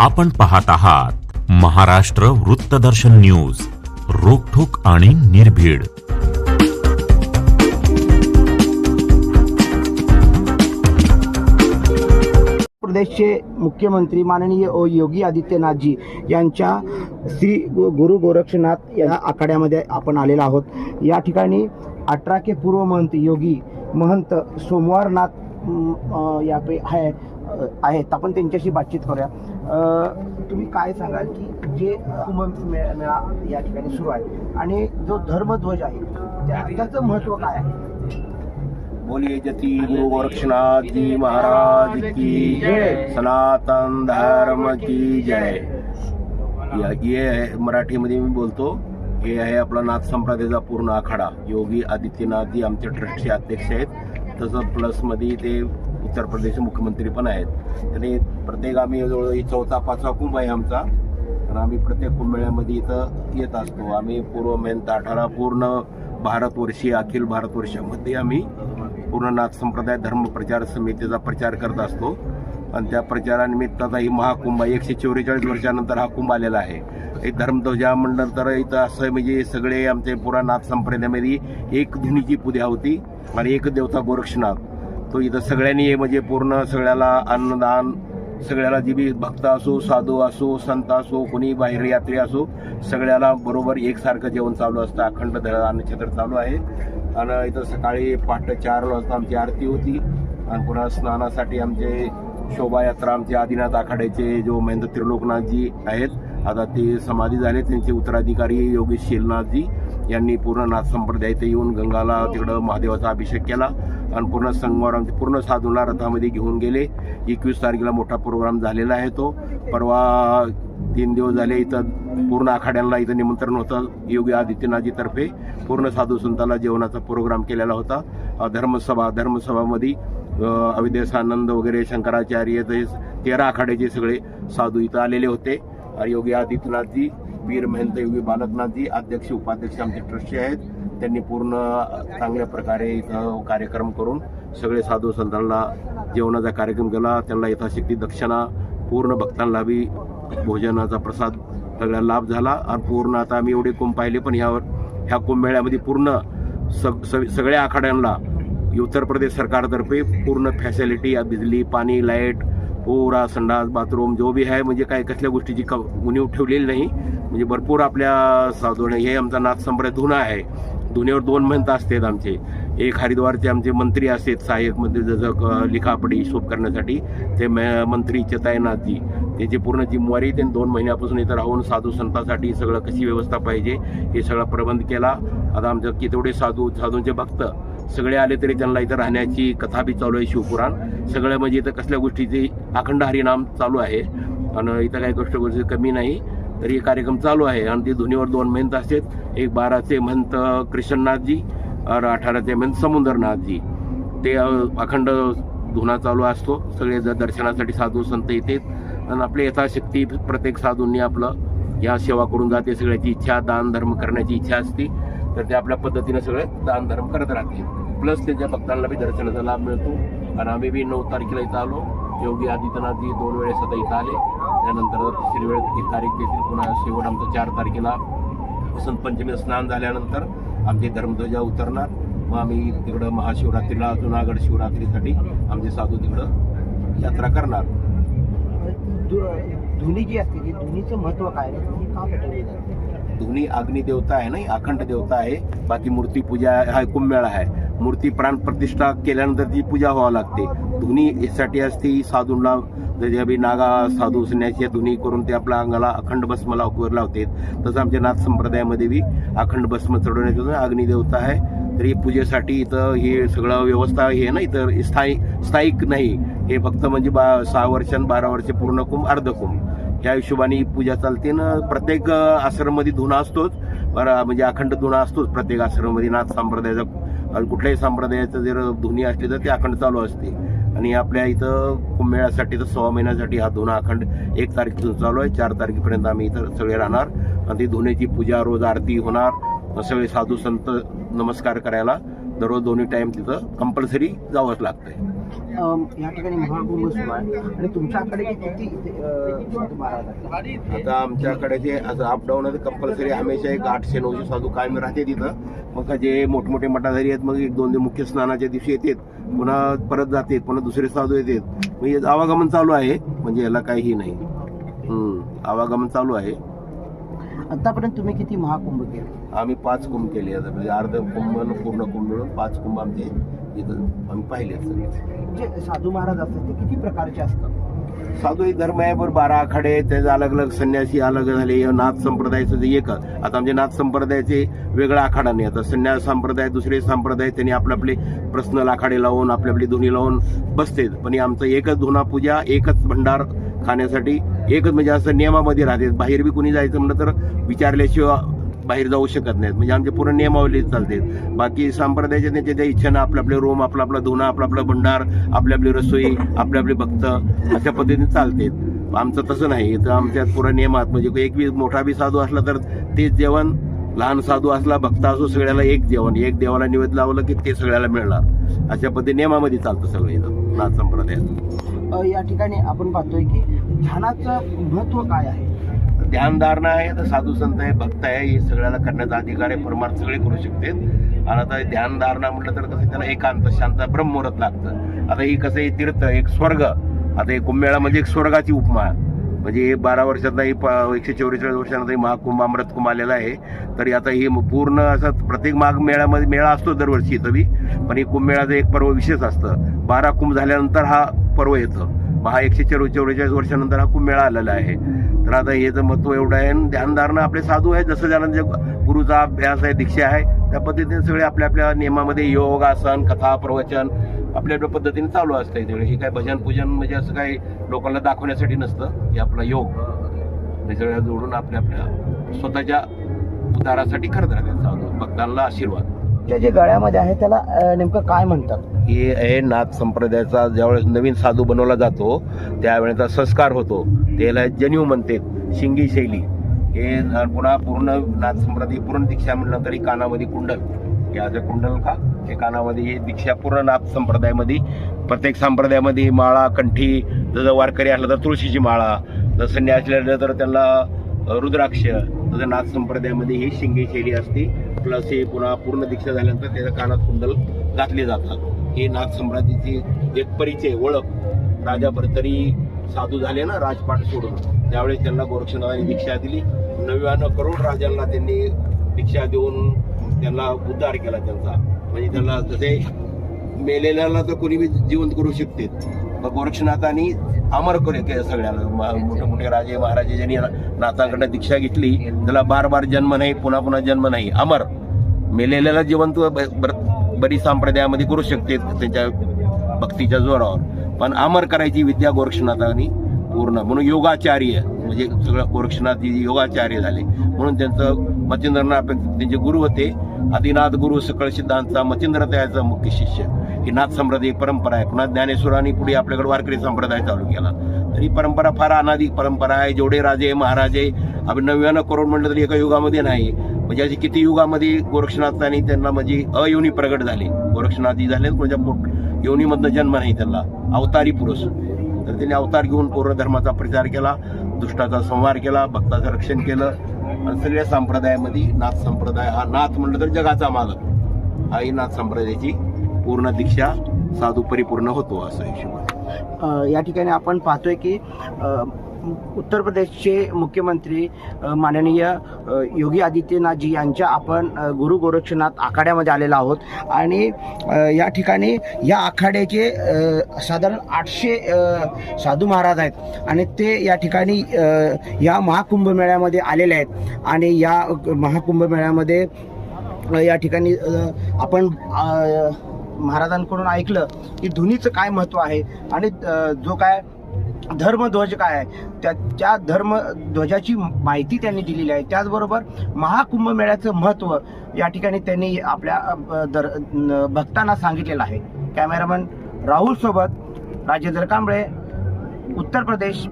आपण पाहत आहात महाराष्ट्र वृत्तदर्शन न्यूज रोखोक आणि निर्भीड. प्रदेशचे मुख्यमंत्री माननीय योगी आदित्यनाथजी यांच्या श्री गुरु गोरक्षनाथ या आखाड्यामध्ये आपण आलेलो आहोत. या ठिकाणी अठरा के पूर्व महंत योगी महंत सोमवारनाथ या पे आहे आहेत. आपण त्यांच्याशी बातचीत करूया. तुम्ही काय सांगाल की जे कुंभमेळा मेळा या ठिकाणी सुरू आहे आणि जो धर्मध्वज आहे त्या- त्याचं महत्त्व काय आहे? बोलिए जति गुरु गोरक्षनाथ जी महाराज की जय। सनातन धर्म की जय। या- ये आहे मराठीमध्ये मी बोलतो हे आहे आपला नाथ संप्रदायाचा पूर्ण आखाडा. योगी आदित्यनाथजी आमचे ट्रस्टचे अध्यक्ष आहेत. तसं प्लसमध्ये ते उत्तर प्रदेशचे मुख्यमंत्री पण आहेत. तरी प्रत्येक आम्ही जवळ ही चौथा पाचवा कुंभ आहे आमचा. तर आम्ही प्रत्येक कुंभमेळ्यामध्ये इथं येत असतो. आम्ही पूर्व मेहनत अठारा पूर्ण भारतवर्षीय अखिल भारतवर्षामध्ये आम्ही पूर्ण नाथ संप्रदाय धर्म प्रचार समितीचा प्रचार करत असतो. आणि त्या प्रचारानिमित्ताचा ही महाकुंभ एकशे चौवेचाळीस वर्षानंतर हा कुंभ आलेला आहे. हे धर्मध्वजा म्हणलं तर इथं असं म्हणजे सगळे आमचे पुरा नाथ संप्रदायामध्ये एक धुनीची पूजा होती आणि एक देवता गोरक्षनाथ. तो इथं सगळ्यांनी म्हणजे पूर्ण सगळ्याला अन्नदान सगळ्याला जी बी भक्त असो साधू असो संत असो कोणी बाहेर यात्री असो सगळ्याला बरोबर एकसारखं जेवण चालू असतं. अखंड ध- अन्नछत्र चालू आहे. आणि इथं सकाळी पहाटे चार वाजता आमची आरती होती. आणि पुन्हा स्नानासाठी आमचे शोभायात्रा आमचे आदिनाथ आखाड्याचे जो महेंद्र त्रिलोकनाथजी आहेत आता ते समाधी झाले. त्यांचे उत्तराधिकारी योगेश शेलनाथजी यांनी पूर्ण नाथ संप्रदाय इथे येऊन गंगाला तिकडं महादेवाचा अभिषेक केला. आणि पूर्ण संगमावर आमचे पूर्ण साधूला रथामध्ये घेऊन गेले. एकवीस तारखेला मोठा प्रोग्राम झालेला आहे तो. परवा तीन दिवस झाले इथं पूर्ण आखाड्यांना इथं निमंत्रण होतं योगी आदित्यनाथजीतर्फे. पूर्ण साधू संताला जेवणाचा प्रोग्राम केलेला होता. धर्मसभा धर्मसभामध्ये अविदेसानंद वगैरे शंकराचार्य तेरा आखाड्याचे सगळे साधू इथं आलेले होते. योगी आदित्यनाथजी वीर महंत योगी बालकनाथजी अध्यक्ष उपाध्यक्ष आमचे ट्रस्टी आहेत. त्यांनी पूर्ण चांगल्या प्रकारे इथं कार्यक्रम करून सगळे साधू संतांना जेवणाचा कार्यक्रम केला. त्यांना यथाशक्ती दक्षिणा पूर्ण भक्तांना बी भोजनाचा प्रसाद सगळ्या लाभ झाला. आणि पूर्ण आता आम्ही एवढे कुंभ पाहिले पण ह्यावर ह्या कुंभमेळ्यामध्ये पूर्ण सग सग- सगळ्या आखाड्यांना उत्तर प्रदेश सरकारतर्फे पूर्ण फॅसिलिटी बिजली पाणी लाइट पुरा संडास बाथरूम जो बी आहे म्हणजे काय कसल्या गोष्टीची क उणीव ठेवलेली नाही. म्हणजे भरपूर आपल्या साधून हे आमचा नाथसंप्रदाय धुना आहे. धुन्यावर दोन महंत असतात आमचे. एक हरिद्वारचे आमचे मंत्री असतात सहाय्यक मंत्री जसं लिखापडी हिशोब करण्यासाठी. ते म- मंत्री चतायनाथजी त्याची पूर्ण जिम्मेवारी त्यांनी दोन महिन्यापासून इथं राहून साधू संतांसाठी सगळं कशी व्यवस्था पाहिजे हे सगळा प्रबंध केला. आता आमच्या कितवडे साधू साधूंचे भक्त सगळे आले तरी त्यांना इथं राहण्याची कथा बी चालू आहे शिवपुराण. सगळं म्हणजे इथं कसल्या गोष्टीचे अखंड हरिनाम चालू आहे. आणि इथं काही गोष्ट गोष्टी कमी नाही. तरी हे कार्यक्रम चालू आहे. आणि ते धुनीवर दोन महंत असतात. एक बाराचे महंत कृष्णनाथजी आणि अठराचे महंत समुद्रनाथजी. ते अखंड धुना चालू असतो. सगळे ज- दर्शनासाठी साधू संत येतात. आणि आपली यथाशक्ती प्रत्येक साधूंनी आपलं या सेवा करून जाते. सगळ्याची इच्छा दान धर्म करण्याची इच्छा असते. तर ते आपल्या पद्धतीने सगळे दान धर्म करत राहतील. प्लस त्यांच्या भक्तांना बी दर्शनाचा लाभ मिळतो. आणि आम्ही बी नऊ तारखेला इथं आलो. योगी आदित्यनाथजी दोन वेळेस आता इथं आले. त्यानंतर तिसरी वेळ एक तारीख देतील पुन्हा शेवट आमचं चार तारखेला वसंत पंचमी स्नान झाल्यानंतर आमचे धर्मध्वजा उतरणार. मग आम्ही तिकडं महाशिवरात्रीला जुनागड शिवरात्रीसाठी आमचे साधू तिकडं यात्रा करणार. धुनी जी असते ती धुनीचं महत्त्व काय? का पेटवली जाते? धुनी अग्नि देवता आहे ना अखंड देवता आहे. बाकी मूर्ती पूजा हा कुंभमेळा आहे. मूर्ती प्राण प्रतिष्ठा केल्यानंतर ती पूजा व्हावं लागते. धुनी यासाठी असते साधूंना जे बी नागा साधू संन्यासी धुनी करून ते आपल्या अंगाला अखंड भस्म लावकर लावते तसं आमच्या नाथ संप्रदायामध्ये बी अखंड भस्म चढवण्यात अग्निदेवता आहे. तर पूजेसाठी इथं हे सगळं व्यवस्था हे नाही ना इथं स्थायी स्थायिक नाही. हे फक्त म्हणजे बा सहा वर्षां बारा वर्ष पूर्ण कुंभ अर्ध कुंभ त्या हिशोबाने ही पूजा चालते. ना प्रत्येक आश्रममध्ये धुना असतोच. बरं म्हणजे अखंड धुना असतोच. प्रत्येक आश्रममध्ये नाथ संप्रदायाचा कुठल्याही संप्रदायाचं जर धुनी असली तर ते अखंड चालू असते. आणि आपल्या इथं कुंभमेळ्यासाठी तर सव्वा महिन्यासाठी हा धुना अखंड एक तारखेपासून चालू आहे. चार तारखेपर्यंत आम्ही इथं सगळे राहणार. आणि ती धुण्याची पूजा रोज आरती होणार. सगळे साधू संत नमस्कार करायला दररोज दोन्ही टाईम तिथं कंपल्सरी जावंच लागतंय. या ठिकाणी महाकुंभ सुरू आहे. आणि तुमच्याकडे किती आता आमच्याकडे जे असं अपडाऊन कंपल्सरी हमेशा एक आठशे नऊशे साधू कायम राहते तिथं. मग जे मोठमोठे मठाधारी आहेत मग एक दोन दिवस मुख्य स्नानाच्या दिवशी येतात. पुन्हा परत जातात पुन्हा दुसरे साधू येतात. म्हणजे आवागमन चालू आहे. म्हणजे याला काहीही नाही. आवागमन चालू आहे. आतापर्यंत तुम्ही किती महाकुंभ केले? आम्ही पाच कुंभ केले आता. म्हणजे अर्ध कुंभ आणि पूर्ण कुंभ मिळून पाच कुंभ आमचे इथं आम्ही पाहिले आहेत सगळे. जे साधू महाराज असतात ते किती प्रकारचे असतात? साधू एक धर्म आहे बरं बारा आखाडे आहेत, त्याचे अलग अलग संन्यासी अलग झाले हे नाथ संप्रदायाचं जे एक. आता आमचे नाथ संप्रदायाचे वेगळा आखाडा नाही. आता संन्यास संप्रदाय दुसरे संप्रदाय त्यांनी आपले आपले पर्सनल आखाडे लावून आपली आपली धुनी लावून बसते पण हे आमचं एकच धुना पूजा एकच भंडार खाण्यासाठी एकच म्हणजे असं नियमामध्ये राहते. बाहेर बी कुणी जायचं म्हणलं तर विचारल्याशिवाय बाहेर जाऊ शकत नाहीत. म्हणजे आमचे पूर्ण नियमावली चालते बाकी संप्रदायाच्या त्यांच्या त्या इच्छेनं आपलं आपले रूम आपला आपला धुणं आपला आपला भंडार आपली आपली रसोई आपले आपले भक्त अशा पद्धतीने चालते आमचं तसं नाही. इथं आमच्या पुरा नियमात म्हणजे एक बी मोठा बी साधू असला तर तेच जेवण लहान साधू असला भक्त असो सगळ्याला एक जेवण. एक देवाला निवेद लावलं की ते सगळ्याला मिळणार. अशा पद्धती नियमामध्ये चालतं सगळं नाथ संप्रदायात. या ठिकाणी आपण पाहतोय की ध्यानाचं महत्त्व काय आहे? ध्यानधारणा आहे तर साधू संत आहे भक्त आहे हे सगळ्याला करण्याचा अधिकार आहे परमार्थ सगळे करू शकते आणि आता ध्यानधारणा म्हटलं तर कसं त्याला एकांत शांत ब्रह्ममुहूर्त लागतं. आता ही कसं हे तीर्थ एक स्वर्ग आता एक कुंभमेळा म्हणजे एक स्वर्गाची उपमा. आहे. म्हणजे हे बारा वर्षातला प- एकशे चौवेचाळीस वर्षांनाही महाकुंभ अमृत कुंभ आलेला आहे. तरी आता ही पूर्ण असं प्रत्येक माग मेळ्यामध्ये मेळा असतो दरवर्षी इथं बी. पण ही कुंभमेळाचं एक पर्व विशेष असतं. बारा कुंभ झाल्यानंतर हा पर्व येतं. हा एकशे चौ चौवेचाळीस वर्षानंतर हा कुंभमेळा आलेला आहे. तर आता याचं महत्त्व एवढं आहे आणि ध्यानधारणा आपले साधू आहे जसं ज्यांना जे गुरुचा अभ्यास आहे दीक्षा आहे त्या पद्धतीने सगळे आपल्या आपल्या नियमामध्ये योग आसन कथा प्रवचन आपल्या आपल्या पद्धतीने चालू असतं सगळे. हे काय भजन पूजन म्हणजे असं काही लोकांना दाखवण्यासाठी नसतं. हे आपला योग. हे सगळ्या जोडून आपल्या आपल्या स्वतःच्या उद्धारासाठी करत राहतात साधू भक्तांना आशीर्वाद. जे जे गळ्यामध्ये आहे त्याला नेमकं काय म्हणतात? हे आहे नाथ संप्रदायाचा ज्यावेळेस नवीन साधू बनवला जातो त्यावेळेचा संस्कार होतो. त्याला जन्यू म्हणते शिंगी शैली. हे पुन्हा पूर्ण नाथ पूर्ण दीक्षा म्हणलं तरी कानामध्ये कुंडल. हे असं कुंडल का हे कानामध्ये हे दीक्षा पूर्ण नाथ संप्रदायामध्ये प्रत्येक संप्रदायामध्ये माळा कंठी जसं वारकरी असलं तर तुळशीची माळा जर संन्यासी असलं तर त्यांना रुद्राक्ष तसं नाथ संप्रदायामध्ये ही शिंगे शैली असते. प्लस हे पुन्हा पूर्ण दीक्षा झाल्यानंतर त्याच्या कानात कुंडल घातले जातात. हे नाथ सम्राटीची एक परिचय ओळख. राजा भरतरी साधू झाले ना राजपाट सोडून. त्यावेळेस त्यांना गोरक्षनाथांनी दीक्षा दिली. नव्यानं करोड राजांना त्यांनी दीक्षा देऊन त्यांना उद्धार केला त्यांचा. म्हणजे त्यांना जसे मेलेल्याला तर कोणी बी जिवंत करू शकते. मग गोरक्षनाथांनी अमर करू केलं सगळ्याला. मोठे मोठे राजे महाराजे ज्यांनी नाथांकडनं दीक्षा घेतली त्याला बार बार जन्म नाही पुन्हा पुन्हा जन्म नाही. अमर. मेलेल्याला जिवंत ब- बरी संप्रदायामध्ये करू शकते त्यांच्या भक्तीच्या जोरावर. पण अमर करायची विद्या गोरक्षनाथांनी पूर्ण म्हणून योगाचार्य म्हणजे सगळं गोरक्षनाथ योगाचार्य झाले. म्हणून त्यांचं मच्छिंद्रनाथ त्यांचे गुरु होते. आदिनाथ गुरु सकळ सिद्धांतचा मच्छिंद्र त्याचा मुख्य शिष्य. ही नाथ संप्रदाय परंपरा आहे. पुन्हा ज्ञानेश्वरांनी पुढे आपल्याकडे वारकरी संप्रदाय चालू केला. तर ही परंपरा फार अनादी परंपरा आहे. जेवढे राजे महाराजे आपण नव्यानं करोड म्हटलं तरी एका युगामध्ये नाही. म्हणजे अशी किती युगामध्ये गोरक्षनाथांनी त्यांना म्हणजे अयोनी प्रगट झाले. गोरक्षनाथी झाले म्हणजे पोट योनीमधनं जन्म नाही त्यांना. अवतारी पुरुष. तर त्यांनी अवतार घेऊन पूर्ण धर्माचा प्रचार केला दुष्टाचा संहार केला भक्ताचं रक्षण केलं. आणि सगळ्या संप्रदायामध्ये नाथ संप्रदाय हा नाथ म्हटलं तर जगाचा मालक. हा ही नाथ संप्रदायाची पूर्ण दीक्षा साधू परिपूर्ण होतो असं हिशोब या ठिकाणी आपण पाहतोय की उत्तर प्रदेशचे मुख्यमंत्री माननीय योगी आदित्यनाथजी यांच्या आपण गुरु गोरक्षनाथ आखाड्यामध्ये आलेलो आहोत. आणि या ठिकाणी या आखाड्याचे साधारण आठशे साधू महाराज आहेत. आणि ते या ठिकाणी या महाकुंभमेळ्यामध्ये आलेले आहेत. आणि या महाकुंभमेळ्यामध्ये या ठिकाणी आपण महाराजांकडून ऐकलं की धुनीचं काय महत्त्व आहे. आणि जो काय धर्मध्वज काय आहे? त्या त्या धर्मध्वजाची माहिती त्यांनी दिलेली आहे. त्याचबरोबर महाकुंभ मेळ्याचं महत्त्व या ठिकाणी त्यांनी आपल्या दर भक्तांना सांगितलेलं आहे. कॅमेरामन राहुलसोबत राजेंद्र कांबळे उत्तर प्रदेश